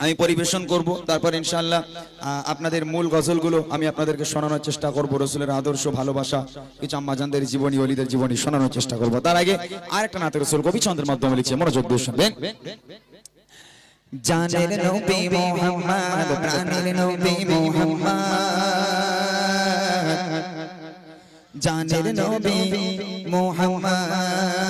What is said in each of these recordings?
আমি পরিবেশন করব তারপর ইনশাআল্লাহ আহ, আপনাদের মূল গজলগুলো আমি আপনাদেরকে শোনানোর চেষ্টা করব রসুলের আদর্শ ভালোবাসা কিছু আম্মাজানদের জীবনী অলিদের জীবনী শোনানোর চেষ্টা করব। তার আগে আরেকটা নাতে রসুল কবি চন্দ্রের মাধ্যমে লিখছে মনোযোগ দিয়ে শুনবেন। জানের নবী মোহাম্মদ প্রাণের নবী মোহাম্মদ। জানের নবী মোহাম্মদ।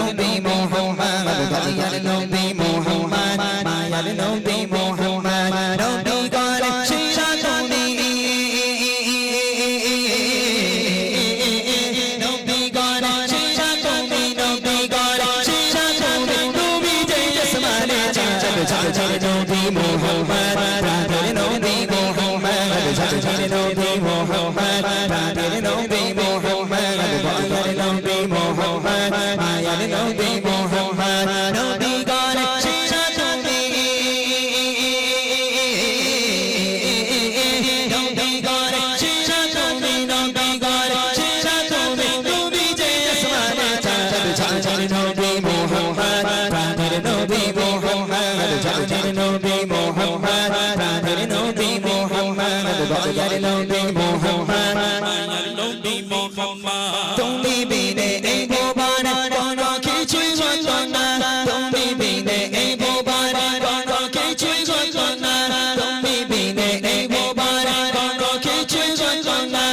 নবী মোহাম্মদ তুমি বিনে এই ভুবন কোনো কিছুই হতো না। তুমি বিনে এই ভুবন কোনো কিছুই হতো না। তুমি বিনে এই ভুবন কোনো কিছুই হতো না।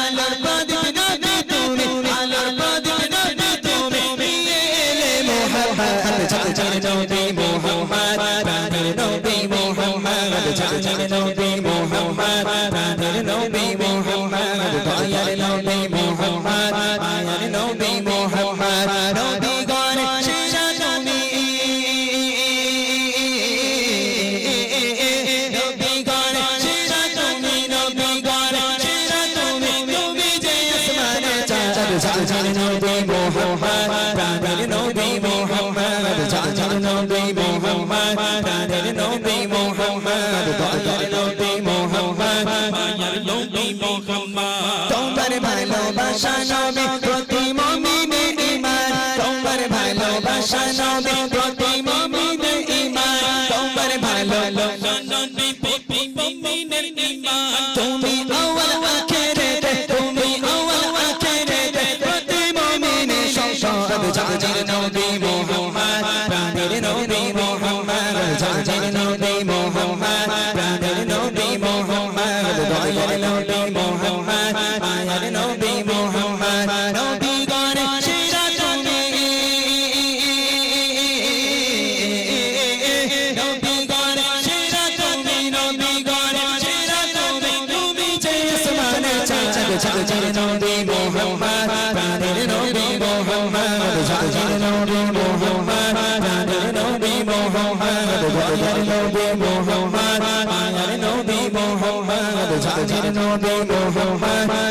আলোর প্রদীপ নবী তুমি, আলোর প্রদীপ নবী তুমি। এলে মোহাম্মদ জানের নবী মোহাম্মদ নবী মোহাম্মদ জানের নবী ভালোবাসা নবী প্রতি মমিনে ইমান তোমার ভালোবাসা নবী প্রতি মমিনে ইমান তোমার ভালোবাসা নবী প্রতি মুমিনের ঈমান। তুমি আওয়াল আখেরে তুমি আওয়াল আখেরে প্রতি মমিনে সংসদ জাজির নবী মোহাম্মদ। প্রাণের নবী মোহাম্মদ জাজির নবী মোহাম্মদ। চাঁদ নবী মোহাম্মদ প্রাণের নবী মোহাম্মদ জাজির নবী মোহাম্মদ প্রাণের নবী মোহাম্মদ দয়ার নবী মোহাম্মদ প্রাণের নবী মোহাম্মদ দয়ার নবী মোহাম্মদ